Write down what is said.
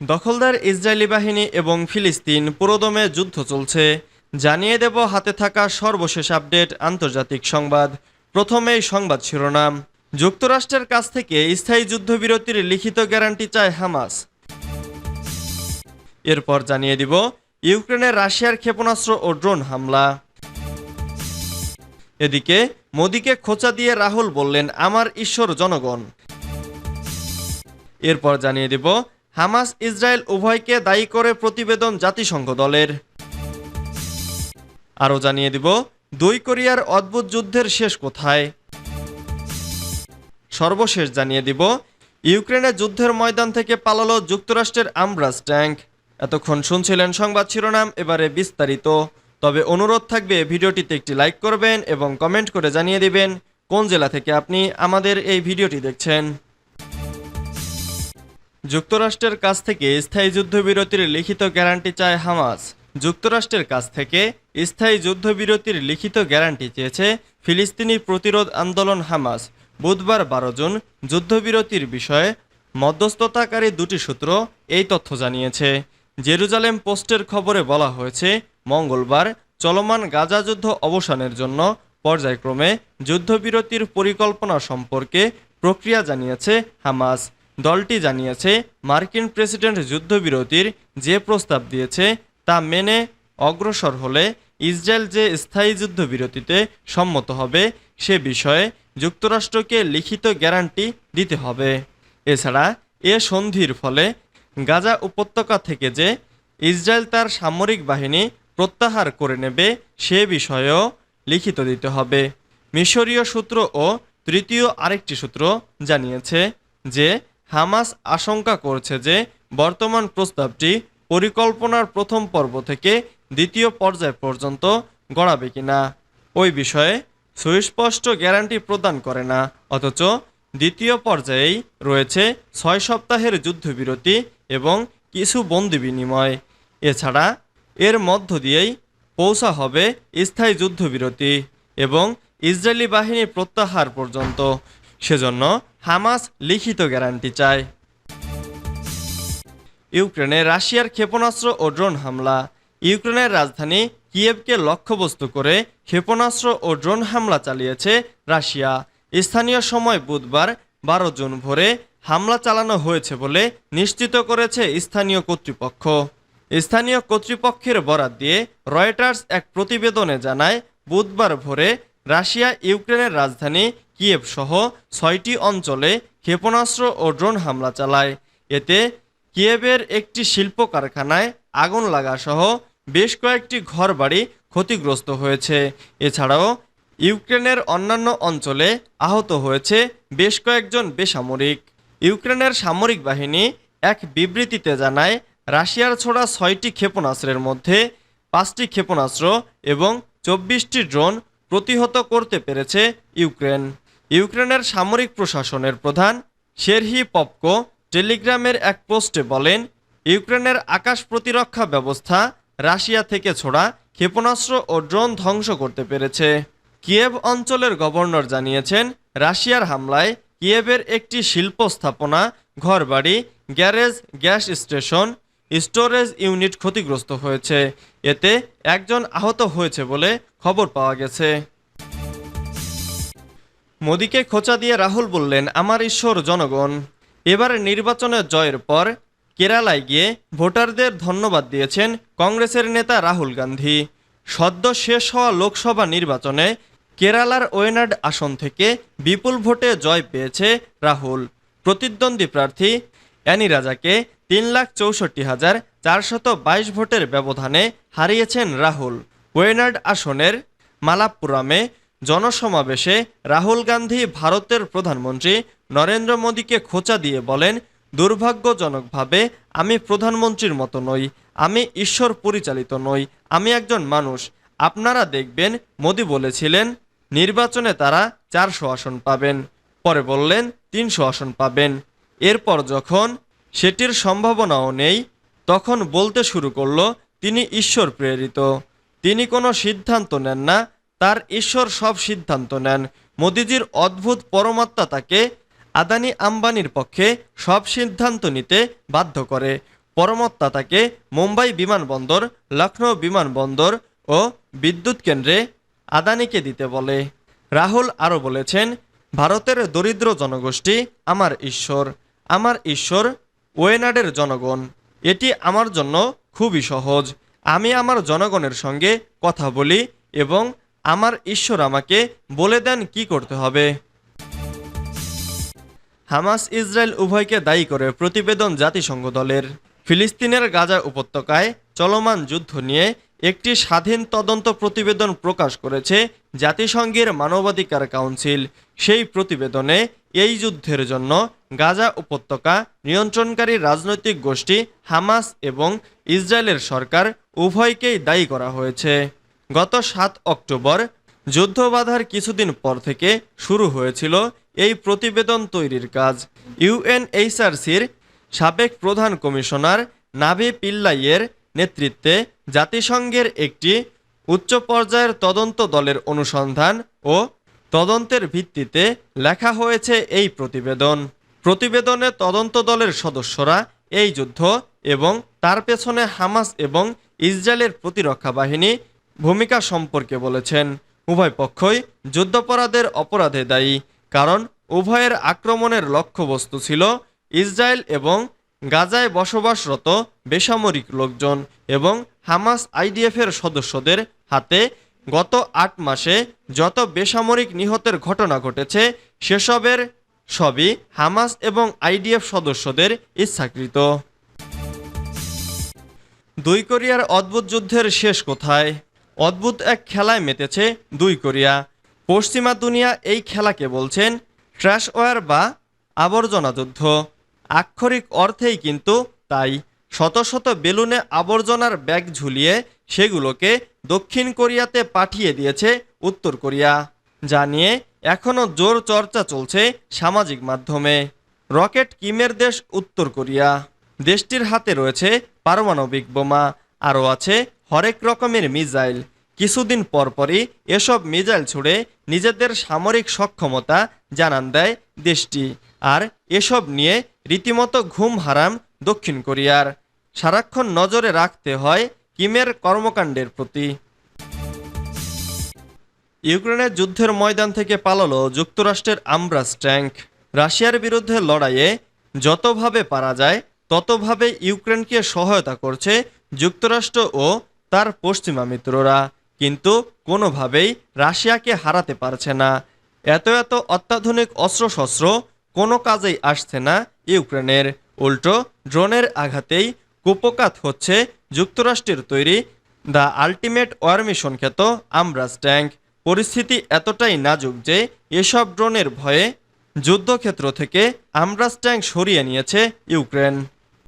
দখলদার ইসরায়েলি বাহিনী এবং ফিলিস্তিন পুরোদমে যুদ্ধ চলছে। জানিয়ে দেব হাতে থাকা সর্বশেষ আপডেট আন্তর্জাতিক সংবাদ। প্রথমেই সংবাদ শিরোনাম। যুক্তরাষ্ট্রের কাছ থেকে স্থায়ী যুদ্ধবিরতির লিখিত গ্যারান্টি চায় হামাস। এরপর জানিয়ে দিব ইউক্রেনে রাশিয়ার ক্ষেপণাস্ত্র ও ড্রোন হামলা। এদিকে মোদিকে খোঁচা দিয়ে রাহুল বললেন, আমার ঈশ্বর জনগণ। এরপর জানিয়ে দিব হামাস ইসরায়েল উভয়কে দায়ী করে প্রতিবেদন জাতিসংঘ দলের। আরও জানিয়ে দিব, দুই কোরিয়ার অদ্ভুত যুদ্ধের শেষ কোথায়? সর্বশেষ জানিয়ে দিব ইউক্রেনের যুদ্ধের ময়দান থেকে পালালো যুক্তরাষ্ট্রের আমব্রাস ট্যাঙ্ক। এতক্ষণ শুনছিলেন সংবাদ শিরোনাম, এবারে বিস্তারিত। তবে অনুরোধ থাকবে, ভিডিওটিতে একটি লাইক করবেন এবং কমেন্ট করে জানিয়ে দিবেন, কোন জেলা থেকে আপনি আমাদের এই ভিডিওটি দেখছেন। যুক্তরাষ্ট্রের কাছ থেকে স্থায়ী যুদ্ধবিরতির লিখিত গ্যারান্টি চায় হামাস। যুক্তরাষ্ট্রের কাছ থেকে স্থায়ী যুদ্ধবিরতির লিখিত গ্যারান্টি চেয়েছে ফিলিস্তিনি প্রতিরোধ আন্দোলন হামাস। বুধবার বারো জুন যুদ্ধবিরতির বিষয়ে মধ্যস্থতাকারী দুটি সূত্র এই তথ্য জানিয়েছে। জেরুজালেম পোস্টের খবরে বলা হয়েছে, মঙ্গলবার চলমান গাজা যুদ্ধ অবসানের জন্য পর্যায়ক্রমে যুদ্ধবিরতির পরিকল্পনা সম্পর্কে প্রক্রিয়া জানিয়েছে হামাস। দলটি জানিয়েছে, মার্কিন প্রেসিডেন্ট যুদ্ধবিরতির যে প্রস্তাব দিয়েছে তা মেনে অগ্রসর হলে ইসরায়েল যে স্থায়ী যুদ্ধবিরতিতে সম্মত হবে সে বিষয়ে যুক্তরাষ্ট্রকে লিখিত গ্যারান্টি দিতে হবে। এছাড়া, এ সন্ধির ফলে গাজা উপত্যকা থেকে যে ইসরায়েল তার সামরিক বাহিনী প্রত্যাহার করে নেবে সে বিষয়েও লিখিত দিতে হবে। মিশরীয় সূত্র ও তৃতীয় আরেকটি সূত্র জানিয়েছে যে হামাস আশঙ্কা করছে যে বর্তমান প্রস্তাবটি পরিকল্পনার প্রথম পর্ব থেকে দ্বিতীয় পর্যায় পর্যন্ত গড়াবে কিনা। ওই বিষয়ে সুস্পষ্ট গ্যারান্টি প্রদান করে না, অথচ দ্বিতীয় পর্যায়েই রয়েছে ছয় সপ্তাহের যুদ্ধবিরতি এবং কিছু বন্দি বিনিময়। এছাড়া এর মধ্য দিয়েই পৌঁছা হবে স্থায়ী যুদ্ধবিরতি এবং ইসরায়েলি বাহিনী প্রত্যাহার পর্যন্ত। সেজন্য হামাস লিখিত গ্যারান্টি চায়। ইউক্রেনে রাশিয়ার ক্ষেপণাস্ত্র ও ড্রোন হামলা। ইউক্রেনের রাজধানী কিয়েভকে লক্ষ্যবস্তু করে ক্ষেপণাস্ত্র ও ড্রোন হামলা চালিয়েছে রাশিয়া। স্থানীয় সময় বুধবার বারো জুন ভোরে হামলা চালানো হয়েছে বলে নিশ্চিত করেছে স্থানীয় কর্তৃপক্ষ। স্থানীয় কর্তৃপক্ষের বরাত দিয়ে রয়টার্স এক প্রতিবেদনে জানায়, বুধবার ভোরে রাশিয়া ইউক্রেনের রাজধানী কিয়েভ সহ ছয়টি অঞ্চলে ক্ষেপণাস্ত্র ও ড্রোন হামলা চালায়। এতে কিয়েভের একটি শিল্প কারখানায় আগুন লাগা সহ বেশ কয়েকটি ঘরবাড়ি ক্ষতিগ্রস্ত হয়েছে। এছাড়াও ইউক্রেনের অন্যান্য অঞ্চলে আহত হয়েছে বেশ কয়েকজন বেসামরিক। ইউক্রেনের সামরিক বাহিনী এক বিবৃতিতে জানায়, রাশিয়ার ছোড়া ছয়টি ক্ষেপণাস্ত্রের মধ্যে পাঁচটি ক্ষেপণাস্ত্র এবং চব্বিশটি ড্রোন প্রতিহত করতে পেরেছে ইউক্রেন। ইউক্রেনের সামরিক প্রশাসনের প্রধান শেরহি পপকো টেলিগ্রামের এক পোস্টে বলেন, ইউক্রেনের আকাশ প্রতিরক্ষা ব্যবস্থা রাশিয়া থেকে ছোড়া ক্ষেপণাস্ত্র ও ড্রোন ধ্বংস করতে পেরেছে। কিয়েভ অঞ্চলের গভর্নর জানিয়েছেন, রাশিয়ার হামলায় কিয়েভের একটি শিল্প স্থাপনা, ঘরবাড়ি, garage, gas station, storage unit ক্ষতিগ্রস্ত হয়েছে। এতে একজন আহত হয়েছে বলে খবর পাওয়া গেছে। মোদীকে খোঁচা দিয়ে রাহুল বললেন, আমার ঈশ্বর, জনগণ। এবার নির্বাচনের জয়ের পর কেরালায় গিয়ে ভোটারদের ধন্যবাদ দিয়েছেন কংগ্রেসের নেতা রাহুল গান্ধী। সদ্য শেষ হওয়া লোকসভা নির্বাচনে কেরালার ওয়েনাড আসন থেকে বিপুল ভোটে জয় পেয়েছে রাহুল। প্রতিদ্বন্দ্বী প্রার্থী অ্যানি রাজাকে তিন লাখ চৌষট্টি হাজার চারশত বাইশ ভোটের ব্যবধানে হারিয়েছেন রাহুল। ওয়েনাড আসনের মালাপ্পুরামে জনসমাবেশে রাহুল গান্ধী ভারতের প্রধানমন্ত্রী নরেন্দ্র মোদীকে খোঁচা দিয়ে বলেন, দুর্ভাগ্যজনকভাবে আমি প্রধানমন্ত্রীর মতো নই, আমি ঈশ্বর পরিচালিত নই, আমি একজন মানুষ। আপনারা দেখবেন মোদী বলেছিলেন, নির্বাচনে তারা চারশো আসন পাবেন, পরে বললেন তিনশো আসন পাবেন। এরপর যখন সেটির সম্ভাবনাও নেই, তখন বলতে শুরু করল, তিনি ঈশ্বর প্রেরিত। তিনি কোনো সিদ্ধান্ত নেন না তার ঈশ্বর সব সিদ্ধান্ত নেন। মোদিজির অদ্ভুত পরমাত্মা তাকে আদানি আম্বানির পক্ষে সব সিদ্ধান্ত নিতে বাধ্য করে। পরমত্তা তাকে মুম্বাই বিমানবন্দর লখনৌ বিমানবন্দর ও বিদ্যুৎ কেন্দ্রে আদানিকে দিতে বলে। রাহুল আরও বলেছেন, ভারতের দরিদ্র জনগোষ্ঠী আমার ঈশ্বর। আমার ঈশ্বর ওয়েনাডের জনগণ। এটি আমার জন্য খুবই সহজ। আমি আমার জনগণের সঙ্গে কথা বলি এবং আমার ঈশ্বর আমাকে বলে দেন কি করতে হবে। হামাস ইসরায়েল উভয়কে দায়ী করে প্রতিবেদন জাতিসংঘ দলের। ফিলিস্তিনের গাজা উপত্যকায় চলমান যুদ্ধ নিয়ে একটি স্বাধীন তদন্ত প্রতিবেদন প্রকাশ করেছে জাতিসংঘের মানবাধিকার কাউন্সিল। সেই প্রতিবেদনে এই যুদ্ধের জন্য গাজা উপত্যকা, নিয়ন্ত্রণকারী রাজনৈতিক গোষ্ঠী হামাস এবং ইসরায়েলের সরকার উভয়কেই দায়ী করা হয়েছে। গত সাত অক্টোবর যুদ্ধ বাধার কিছুদিন পর থেকে শুরু হয়েছিল এই প্রতিবেদন তৈরির কাজ। ইউএনএইচআরসির সাবেক প্রধান কমিশনার নাভি পিল্লাইয়ের নেতৃত্বে জাতিসংঘের একটি উচ্চ পর্যায়ের তদন্ত দলের অনুসন্ধান ও তদন্তের ভিত্তিতে লেখা হয়েছে এই প্রতিবেদন। প্রতিবেদনে তদন্ত দলের সদস্যরা এই যুদ্ধ এবং তার পেছনে হামাস এবং ইসরায়েলের প্রতিরক্ষা বাহিনী ভূমিকা সম্পর্কে বলেছেন, উভয় পক্ষই যুদ্ধাপরাধের অপরাধে দায়ী, কারণ উভয়ের আক্রমণের লক্ষ্যবস্তু ছিল ইসরায়েল এবং গাজায় বসবাসরত বেসামরিক লোকজন এবং হামাস আইডিএফের সদস্যদের হাতে গত আট মাসে যত বেসামরিক নিহতের ঘটনা ঘটেছে, সেসবের সবই হামাস এবং আইডিএফ সদস্যদের ইচ্ছাকৃত। দুই কোরিয়ার অদ্ভুত যুদ্ধের শেষ কোথায়? অদ্ভুত এক খেলায় মেতেছে দুই কোরিয়া। পশ্চিমা দুনিয়া এই খেলাকে বলছেন ট্র্যাশ ওয়ার বা আবর্জনা যুদ্ধ। আক্ষরিক অর্থেই কিন্তু তাই। শত শত বেলুনে আবর্জনার ব্যাগ ঝুলিয়ে সেগুলোকে দক্ষিণ কোরিয়াতে পাঠিয়ে দিয়েছে উত্তর কোরিয়া, যা নিয়ে এখনও জোর চর্চা চলছে সামাজিক মাধ্যমে। রকেট কিমের দেশ উত্তর কোরিয়া। দেশটির হাতে রয়েছে পারমাণবিক বোমা, আরও আছে হরেক রকমের মিজাইল। কিছুদিন পরপরই এসব মিজাইল ছুড়ে নিজেদের সামরিক সক্ষমতা জানান দেয় দেশটি আর এসব নিয়ে রীতিমতো ঘুম হারাম দক্ষিণ কোরিয়ার। সারাক্ষণ নজরে রাখতে হয় কিমের কর্মকাণ্ডের প্রতি। ইউক্রেনের যুদ্ধের ময়দান থেকে পালালো যুক্তরাষ্ট্রের আমব্রাস ট্যাঙ্ক রাশিয়ার বিরুদ্ধে লড়াইয়ে যতভাবে পারা যায়, ততভাবে ইউক্রেনকে সহায়তা করছে যুক্তরাষ্ট্র ও তার পশ্চিমা মিত্ররা কিন্তু কোনোভাবেই রাশিয়াকে হারাতে পারছে না। এত এত অত্যাধুনিক অস্ত্রশস্ত্র কোনো কাজেই আসছে না ইউক্রেনের। উল্টো, ড্রোনের আঘাতেই কুপকাত হচ্ছে যুক্তরাষ্ট্রের তৈরি দ্য আলটিমেট ওয়ার মিশন খ্যাত আমব্রাস ট্যাঙ্ক। পরিস্থিতি এতটাই নাজুক যে এসব ড্রোনের ভয়ে যুদ্ধক্ষেত্র থেকে আমব্রাস ট্যাঙ্ক সরিয়ে নিয়েছে ইউক্রেন।